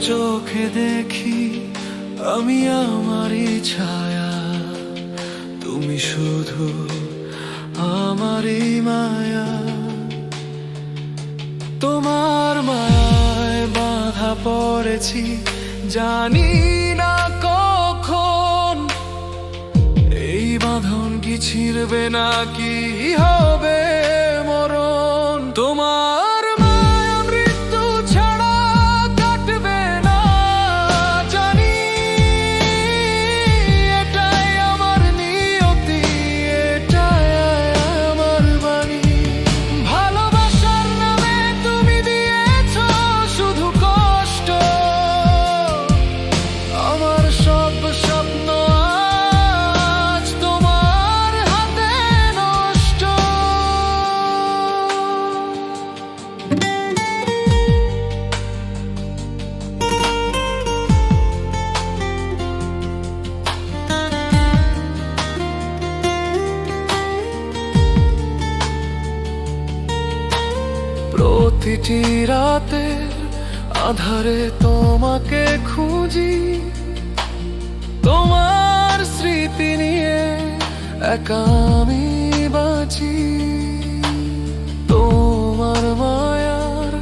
চোখে দেখি আমি আমারই ছায়া। তুমি শুধু আমারই মায়া। তোমার মায়ায় বাধা পড়েছি, জানি না কখন। এই বাঁধন কি ছিঁড়বে না কি হবে? প্রতিটি রাতে আধারে তোমাকে খুঁজি। তোমার স্মৃতি নিয়ে একা বাঁচি। তোমার মায়ার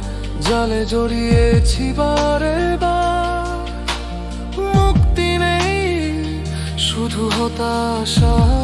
জালে জড়িয়েছি বারে বার। মুক্তি নেই, শুধু হতাশার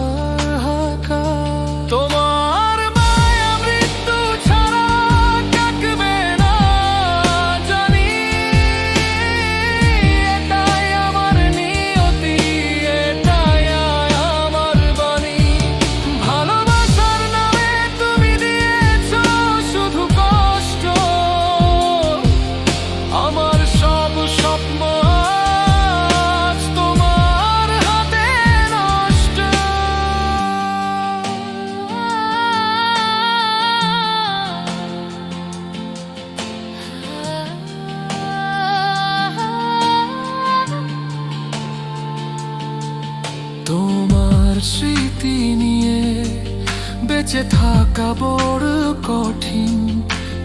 স্মৃতি নিয়ে বেঁচে থাকা বড় কঠিন।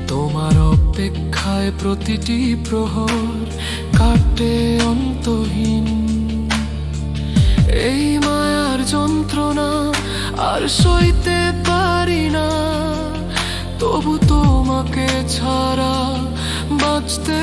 তোমার অপেক্ষায় প্রতিটি প্রহর কাটে অন্তহীন। এই মায়ার যন্ত্রণা আর সইতে পারি না। তবু তোমাকে ছাড়া বাঁচতে